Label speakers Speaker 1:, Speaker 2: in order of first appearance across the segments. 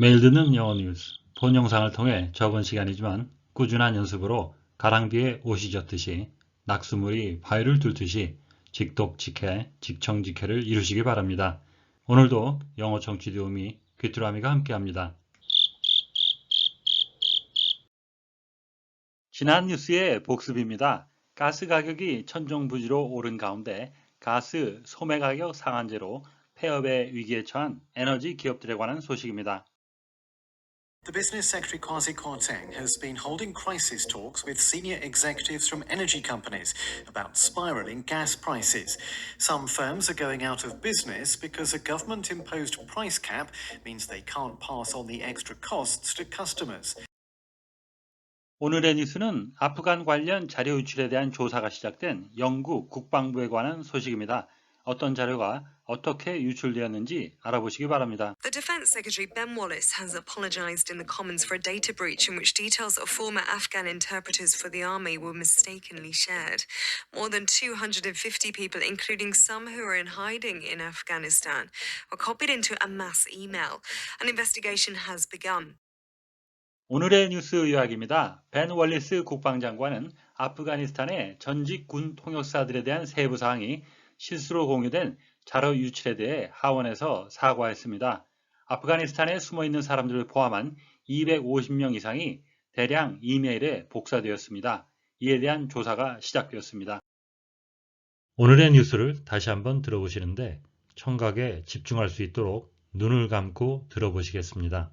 Speaker 1: 매일 듣는 영어 뉴스, 본 영상을 통해 적은 시간이지만 꾸준한 연습으로 가랑비에 옷이 젖듯이 낙수물이 바위를 뚫듯이 직독직해, 직청직해를 이루시기 바랍니다. 오늘도 영어 청취 도우미 귀뚜라미가 함께합니다. 지난 뉴스의 복습입니다. 가스 가격이 천정부지로 오른 가운데 가스 소매 가격 상한제로 폐업의 위기에 처한 에너지 기업들에 관한 소식입니다.
Speaker 2: The Business Secretary Kwasi Kwarteng has been holding crisis talks with senior executives from energy companies about spiraling gas prices. Some firms are going out of business because a government imposed price cap means they can't pass on the extra costs to customers.
Speaker 1: 오늘의 뉴스는 아프간 관련 자료 유출에 대한 조사가 시작된 영국 국방부에 관한 소식입니다. 어떤 자료가 어떻게 유출되었는지 알아보시기 바랍니다.
Speaker 3: The Defence Secretary Ben Wallace has apologised in the Commons for a data breach in which details of former Afghan interpreters for the army were mistakenly shared. More than 250 people, including some who are in hiding in Afghanistan, were copied into a mass email. An investigation has begun.
Speaker 1: 오늘의 뉴스 요약입니다. 벤 월리스 국방장관은 아프가니스탄의 전직 군 통역사들에 대한 세부 사항이 실수로 공유된 자료 유출에 대해 하원에서 사과했습니다. 아프가니스탄에 숨어 있는 사람들을 포함한 250명 이상이 대량 이메일에 복사되었습니다. 이에 대한 조사가 시작되었습니다. 오늘의 뉴스를 다시 한번 들어보시는데 청각에 집중할 수 있도록 눈을 감고 들어보시겠습니다.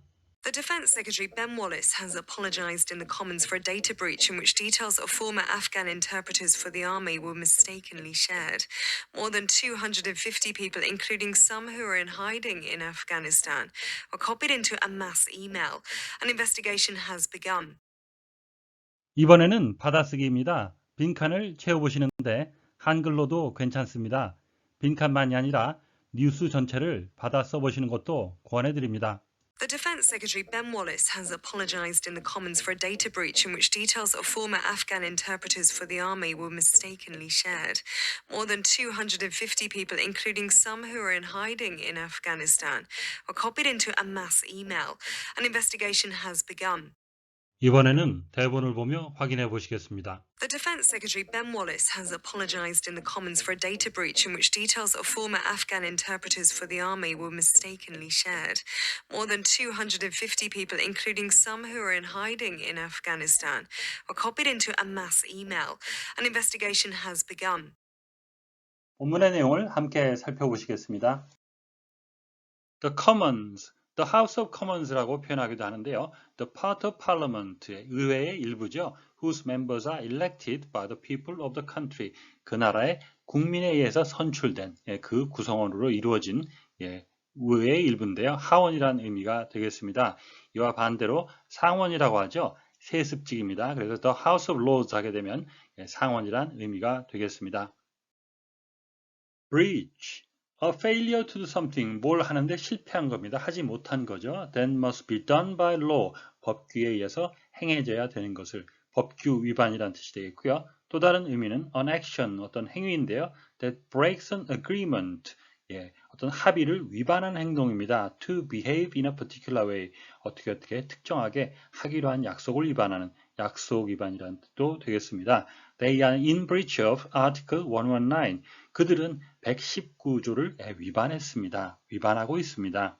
Speaker 3: Secretary Ben Wallace has apologised in the Commons for a data breach in which details of former Afghan interpreters for the army were mistakenly shared. More than 250 people, including some who are in hiding in Afghanistan, were copied into a mass email. An investigation has begun.
Speaker 1: 이번에는 받아쓰기입니다. 빈칸을 채워보시는데 한글로도 괜찮습니다. 빈칸만이 아니라 뉴스 전체를 받아 써보시는 것도 권해드립니다.
Speaker 3: The Defence Secretary Ben Wallace has apologised in the Commons for a data breach in which details of former Afghan interpreters for the army were mistakenly shared. More than 250 people, including some who are in hiding in Afghanistan, were copied into a mass email. An investigation has begun.
Speaker 1: 이번에는 대본을 보며 확인해 보시겠습니다.
Speaker 3: The Defence Secretary Ben Wallace has apologised in the Commons for a data breach in which details of former Afghan interpreters for the army were mistakenly shared. More than 250 people, including some who are in hiding in Afghanistan, were copied into a mass email. An investigation has begun.
Speaker 1: 본문의 내용을 함께 살펴보시겠습니다. The Commons, The House of Commons라고 표현하기도 하는데요. The part of Parliament의 의회의 일부죠. Whose members are elected by the people of the country. 그 나라의 국민에 의해서 선출된 예, 그 구성원으로 이루어진 예, 의회의 일부인데요. 하원이라는 의미가 되겠습니다. 이와 반대로 상원이라고 하죠. 세습직입니다. 그래서 The House of Lords 하게 되면 예, 상원이란 의미가 되겠습니다. breach, a failure to do something, 뭘 하는데 실패한 겁니다. 하지 못한 거죠. that must be done by law, 법규에 의해서 행해져야 되는 것을 법규 위반이라는 뜻이 되겠고요. 또 다른 의미는 an action, 어떤 행위인데요. that breaks an agreement, 예, 어떤 합의를 위반한 행동입니다. to behave in a particular way, 어떻게 어떻게 특정하게 하기로 한 약속을 위반하는 약속 위반이라는 뜻도 되겠습니다. They are in breach of Article 119. 그들은 119조를 위반했습니다. 위반하고 있습니다.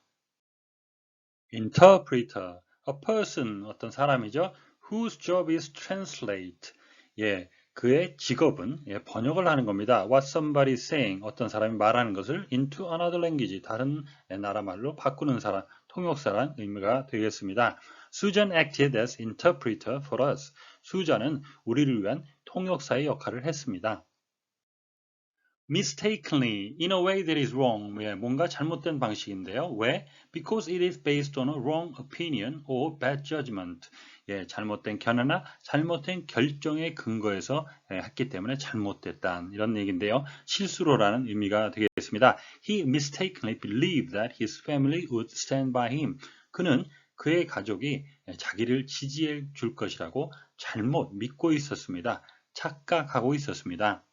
Speaker 1: Interpreter, a person, 어떤 사람이죠. Whose job is translate. 예, 그의 직업은 예, 번역을 하는 겁니다. What somebody is saying, 어떤 사람이 말하는 것을 into another language, 다른 나라 말로 바꾸는 사람, 통역사란 의미가 되겠습니다. Susan acted as interpreter for us. 수잔은 우리를 위한 통역사의 역할을 했습니다. Mistakenly, in a way that is wrong, 예, 뭔가 잘못된 방식인데요. 왜? Because it is based on a wrong opinion or bad judgment. 예, 잘못된 견해나 잘못된 결정의 근거에서 예, 했기 때문에 잘못됐다. 이런 얘기인데요. 실수로라는 의미가 되겠습니다. He mistakenly believed that his family would stand by him. 그는 그의 가족이 자기를 지지해 줄 것이라고 잘못 믿고 있었습니다. 착각하고 있었습니다.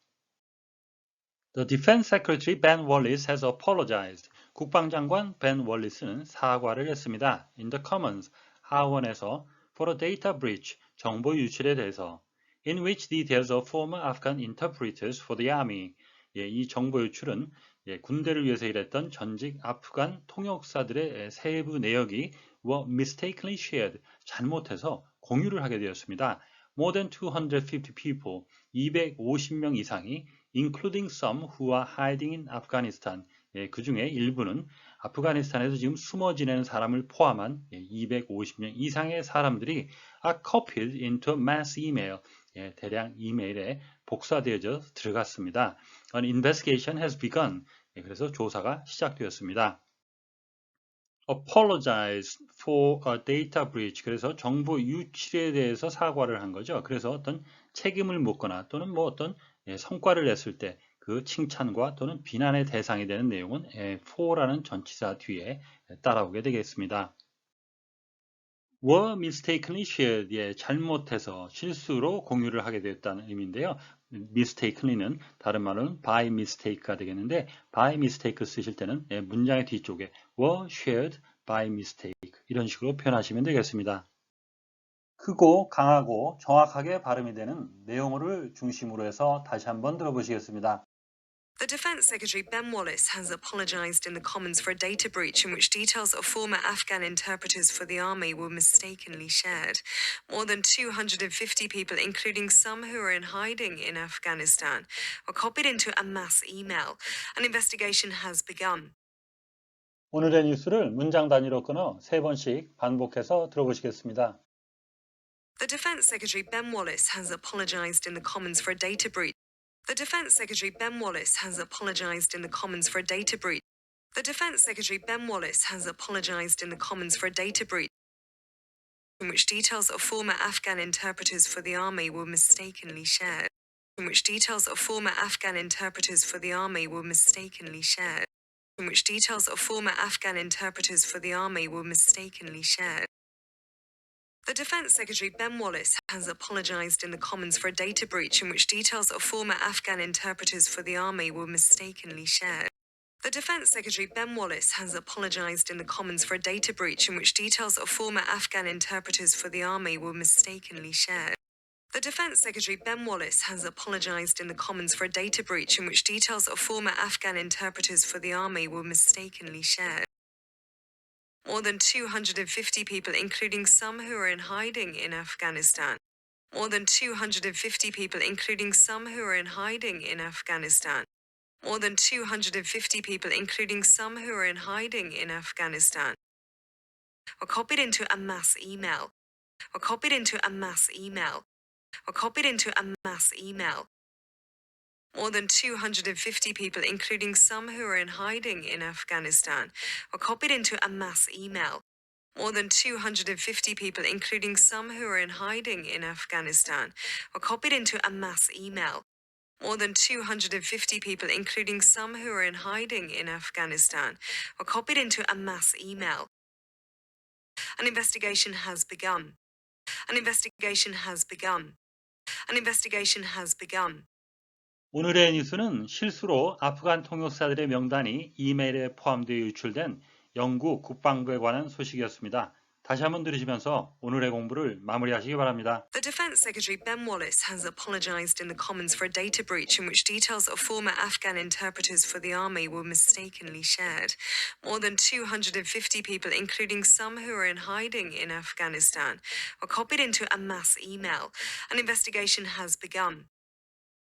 Speaker 1: The Defense Secretary Ben Wallace has apologized. 국방장관 벤 월리스는 사과를 했습니다. In the Commons, 하원에서 for a data breach, 정보 유출에 대해서 in which details of former Afghan interpreters for the army. 예, 이 정보 유출은 예, 군대를 위해서 일했던 전직 아프간 통역사들의 세부 내역이 were mistakenly shared, 잘못해서 공유를 하게 되었습니다. More than 250 people, 250명 이상이 including some who are hiding in Afghanistan, 예, 그 중에 일부는 아프가니스탄에서 지금 숨어 지내는 사람을 포함한 예, 250명 이상의 사람들이 are copied into mass email, 예, 대량 이메일에 복사되어져 들어갔습니다. An investigation has begun. 예, 그래서 조사가 시작되었습니다. apologize for a data breach. 그래서 정보 유출에 대해서 사과를 한 거죠. 그래서 어떤 책임을 묻거나 또는 뭐 어떤 예, 성과를 냈을 때 그 칭찬과 또는 비난의 대상이 되는 내용은 예, for라는 전치사 뒤에 따라오게 되겠습니다. were mistakenly shared, 예, 잘못해서 실수로 공유를 하게 되었다는 의미인데요. mistakenly는 다른 말로는 by mistake가 되겠는데 by mistake 쓰실 때는 예, 문장의 뒤쪽에 were shared by mistake 이런 식으로 표현하시면 되겠습니다. 크고 강하고 정확하게 발음이 되는 내용어를 중심으로 해서 다시 한번 들어보시겠습니다.
Speaker 3: The Defense Secretary Ben Wallace has apologized in the Commons for a data breach in which details of former Afghan interpreters for the army were mistakenly shared. More than 250 people, including some who are in hiding in Afghanistan, were copied into a mass email. An investigation has begun.
Speaker 1: 오늘의 뉴스를 문장 단위로 끊어 세 번씩 반복해서 들어보시겠습니다.
Speaker 3: The Defense Secretary Ben Wallace has apologized in the Commons for a data breach. The Defense Secretary Ben Wallace has apologized in the Commons for a data breach. The Defense Secretary Ben Wallace has apologized in the Commons for a data breach in which details of former Afghan interpreters for the army were mistakenly shared. In which details of former Afghan interpreters for the army were mistakenly shared. In which details of former Afghan interpreters for the army were mistakenly shared. The Defense Secretary Ben Wallace has apologized in the Commons for a data breach in which details of former Afghan interpreters for the army were mistakenly shared. The Defense Secretary Ben Wallace has apologized in the Commons for a data breach in which details of former Afghan interpreters for the army were mistakenly shared. The Defense Secretary Ben Wallace has apologized in the Commons for a data breach in which details of former Afghan interpreters for the army were mistakenly shared. More than 250 people, including some who are in hiding in Afghanistan. More than 250 people, including some who are in hiding in Afghanistan. More than 250 people, including some who are in hiding in Afghanistan, were copied into a mass email. Were copied into a mass email. Were copied into a mass email. More than 250 people, including some who are in hiding in Afghanistan, were copied into a mass email. More than 250 people, including some who are in hiding in Afghanistan, were copied into a mass email. More than 250 people, including some who are in hiding in Afghanistan, were copied into a mass email. An investigation has begun. An investigation has begun. An investigation has begun.
Speaker 1: 오늘의 뉴스는 실수로 아프간 통역사들의 명단이 이메일에 포함되어 유출된 영국 국방부에 관한 소식이었습니다. 다시 한번 들으시면서 오늘의 공부를 마무리하시기 바랍니다.
Speaker 3: The Defense Secretary Ben Wallace has apologized in the Commons for a data breach in which details of former Afghan interpreters for the army were mistakenly shared. More than 250 people, including some who are in hiding in Afghanistan, were copied into a mass email. An investigation has begun.